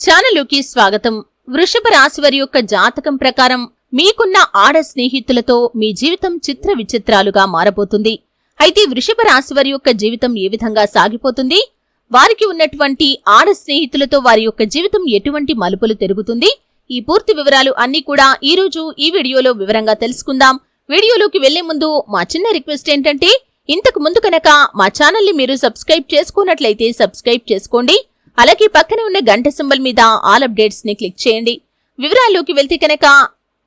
ఛానలుకి స్వాగతం. వృషభ రాశివారి యొక్క జాతకం ప్రకారం మీకున్న ఆడ స్నేహితులతో మీ జీవితం చిత్ర విచిత్రాలుగా మారబోతుంది. అయితే వృషభ రాశివారి యొక్క జీవితం ఏ విధంగా సాగిపోతుంది? వారికి ఉన్నటువంటి ఆడ స్నేహితులతో వారి యొక్క జీవితం ఎటువంటి మలుపులు తిరుగుతుంది? ఈ పూర్తి వివరాలు అన్ని కూడా ఈ రోజు ఈ వీడియోలో వివరంగా తెలుసుకుందాం. వీడియోలోకి వెళ్ళే ముందు మా చిన్న రిక్వెస్ట్ ఏంటంటే ఇంతకు ముందు కనుక మా ఛానల్ని మీరు సబ్స్క్రైబ్ చేసుకున్నట్లయితే సబ్స్క్రైబ్ చేసుకోండి. అలాగే పక్కన ఉన్న గంట సింబల్ మీద ఆల్ అప్డేట్స్ని క్లిక్ చేయండి. వివరాల్లోకి వెళ్తే కనుక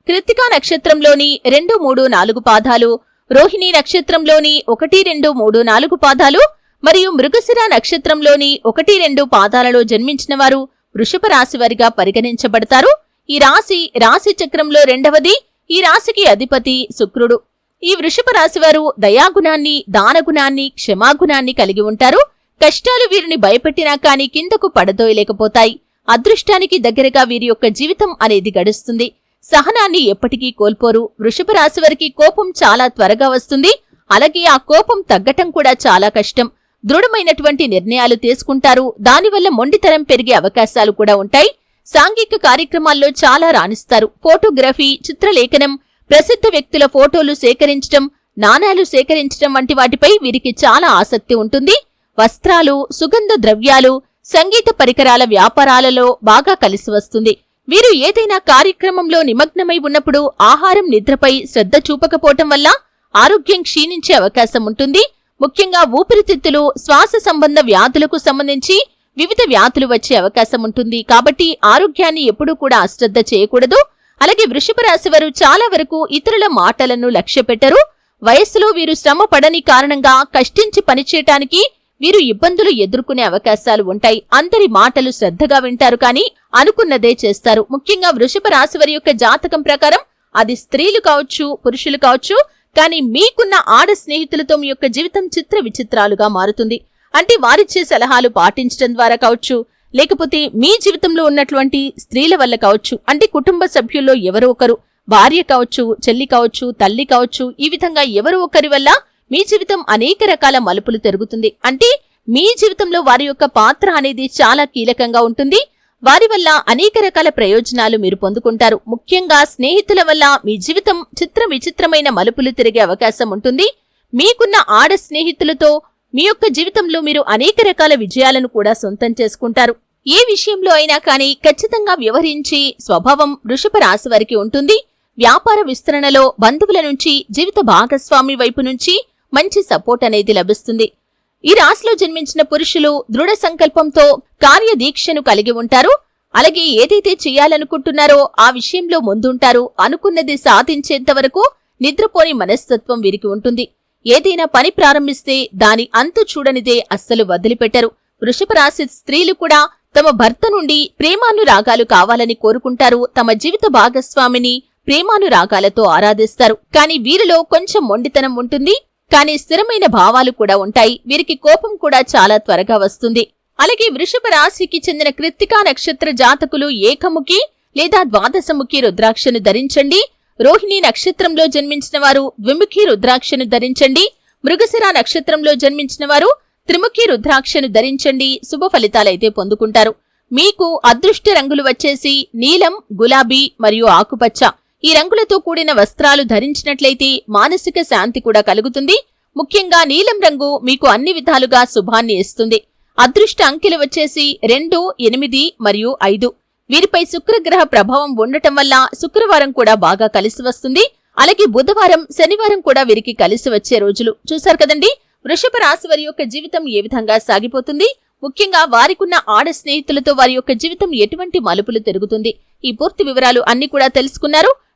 కృత్తికా నక్షత్రంలోని రెండు మూడు నాలుగు పాదాలు రోహిణి నక్షత్రంలోని ఒకటి రెండు మూడు నాలుగు పాదాలు మరియు మృగశిర నక్షత్రంలోని ఒకటి రెండు పాదాలలో జన్మించిన వారు వృషభ రాశి వారిగా పరిగణించబడతారు. ఈ రాశి రాశి చక్రంలో రెండవది ఈ రాశికి అధిపతి శుక్రుడు. ఈ వృషభ రాశివారు దయాగుణాన్ని దానగుణాన్ని క్షమాగుణాన్ని కలిగి ఉంటారు. కష్టాలు వీరిని భయపెట్టినా కానీ కిందకు పడదోయలేకపోతాయి. అదృష్టానికి దగ్గరగా వీరి యొక్క జీవితం అనేది గడుస్తుంది. సహనాన్ని ఎప్పటికీ కోల్పోరు. వృషభ రాశి వారికి కోపం చాలా త్వరగా వస్తుంది. అలాగే ఆ కోపం తగ్గటం కూడా చాలా కష్టం. దృఢమైనటువంటి నిర్ణయాలు తీసుకుంటారు. దానివల్ల మొండితరం పెరిగే అవకాశాలు కూడా ఉంటాయి. సాంఘిక కార్యక్రమాల్లో చాలా రాణిస్తారు. ఫోటోగ్రఫీ చిత్రలేఖనం ప్రసిద్ధ వ్యక్తుల ఫోటోలు సేకరించడం నాణాలు సేకరించడం వంటి వాటిపై వీరికి చాలా ఆసక్తి ఉంటుంది. వస్త్రాలు సుగంధ ద్రవ్యాలు సంగీత పరికరాల వ్యాపారాలలో బాగా కలిసి వస్తుంది. వీరు ఏదైనా కార్యక్రమంలో నిమగ్నమై ఉన్నప్పుడు ఆహారం నిద్రపై శ్రద్ధ చూపకపోవటం వల్ల ఆరోగ్యం క్షీణించే అవకాశం ఉంటుంది. ముఖ్యంగా ఊపిరితిత్తులు శ్వాస సంబంధ వ్యాధులకు సంబంధించి వివిధ వ్యాధులు వచ్చే అవకాశం ఉంటుంది. కాబట్టి ఆరోగ్యాన్ని ఎప్పుడూ కూడా అశ్రద్ధ చేయకూడదు. అలాగే వృషభ రాశి వారు చాలా వరకు ఇతరుల మాటలను లక్ష్య పెట్టరు వయస్సులో వీరు శ్రమ పడని కారణంగా కష్టించి పనిచేయటానికి వీరు ఇబ్బందులు ఎదుర్కొనే అవకాశాలు ఉంటాయి. అందరి మాటలు శ్రద్ధగా వింటారు కానీ అనుకున్నదే చేస్తారు. ముఖ్యంగా వృషభ రాశి వారి యొక్క జాతకం ప్రకారం అది స్త్రీలు కావచ్చు పురుషులు కావచ్చు కానీ మీకున్న ఆడ స్నేహితులతో మీ యొక్క జీవితం చిత్ర విచిత్రాలుగా మారుతుంది. అంటే వారిచ్చే సలహాలు పాటించడం ద్వారా కావచ్చు లేకపోతే మీ జీవితంలో ఉన్నటువంటి స్త్రీల వల్ల కావచ్చు అంటే కుటుంబ సభ్యుల్లో ఎవరో ఒకరు భార్య కావచ్చు చెల్లి కావచ్చు తల్లి కావచ్చు ఈ విధంగా ఎవరో ఒకరి వల్ల మీ జీవితం అనేక రకాల మలుపులు తిరుగుతుంది. అంటే మీ జీవితంలో వారి యొక్క పాత్ర అనేది చాలా కీలకంగా ఉంటుంది. వారి వల్ల అనేక రకాల ప్రయోజనాలు మీరు పొందుకుంటారు. ముఖ్యంగా స్నేహితుల వల్ల మీ జీవితం చిత్ర విచిత్రమైన మలుపులు తిరిగే అవకాశం ఉంటుంది. మీకున్న ఆడ స్నేహితులతో మీ యొక్క జీవితంలో మీరు అనేక రకాల విజయాలను కూడా సొంతం చేసుకుంటారు. ఏ విషయంలో అయినా కానీ ఖచ్చితంగా వ్యవహరించి స్వభావం వృషభ రాశి వారికి ఉంటుంది. వ్యాపార విస్తరణలో బంధువుల నుంచి జీవిత భాగస్వామి వైపు నుంచి మంచి సపోర్ట్ అనేది లభిస్తుంది. ఈ రాశిలో జన్మించిన పురుషులు దృఢ సంకల్పంతో కార్యదీక్షను కలిగి ఉంటారు. అలాగే ఏదైతే చేయాలనుకుంటున్నారో ఆ విషయంలో ముందుంటారు అనుకున్నది సాధించేంత వరకు నిద్రపోని మనస్తత్వం వీరికి ఉంటుంది. ఏదైనా పని ప్రారంభిస్తే దాని అంతు చూడనిదే అస్సలు వదిలిపెట్టరు. వృషభ రాశి స్త్రీలు కూడా తమ భర్త నుండి ప్రేమానురాగాలు కావాలని కోరుకుంటారు. తమ జీవిత భాగస్వామిని ప్రేమానురాగాలతో ఆరాధిస్తారు. కానీ వీరిలో కొంచెం మొండితనం ఉంటుంది. కానీ స్థిరమైన భావాలు కూడా ఉంటాయి. వీరికి కోపం కూడా చాలా త్వరగా వస్తుంది. అలాగే వృషభ రాశికి చెందిన కృత్తికా నక్షత్ర జాతకులు ఏకముఖి లేదా ద్వాదశముఖి రుద్రాక్షను ధరించండి. రోహిణి నక్షత్రంలో జన్మించిన వారు ద్విముఖి రుద్రాక్షను ధరించండి. మృగశిర నక్షత్రంలో జన్మించిన వారు త్రిముఖి రుద్రాక్షను ధరించండి. శుభ ఫలితాలైతే పొందుకుంటారు. మీకు అదృష్ట రంగులు వచ్చేసి నీలం గులాబీ మరియు ఆకుపచ్చ. ఈ రంగులతో కూడిన వస్త్రాలు ధరించినట్లయితే మానసిక శాంతి కూడా కలుగుతుంది. ముఖ్యంగా నీలం రంగు మీకు అన్ని విధాలుగా శుభాన్ని ఇస్తుంది. అదృష్ట అంకెలు వచ్చేసి రెండు ఎనిమిది మరియు ఐదు. వీరిపై శుక్రగ్రహ ప్రభావం ఉండటం వల్ల శుక్రవారం కూడా బాగా కలిసి వస్తుంది. అలాగే బుధవారం శనివారం కూడా వీరికి కలిసి వచ్చే రోజులు. చూశారు కదండి? వృషభ రాశి వారి యొక్క జీవితం ఏ విధంగా సాగిపోతుంది? ముఖ్యంగా వారికున్న ఆడ స్నేహితులతో వారి యొక్క జీవితం ఎటువంటి మలుపులు తిరుగుతుంది? ఈ పూర్తి వివరాలు అన్ని కూడా తెలుసుకున్నారు.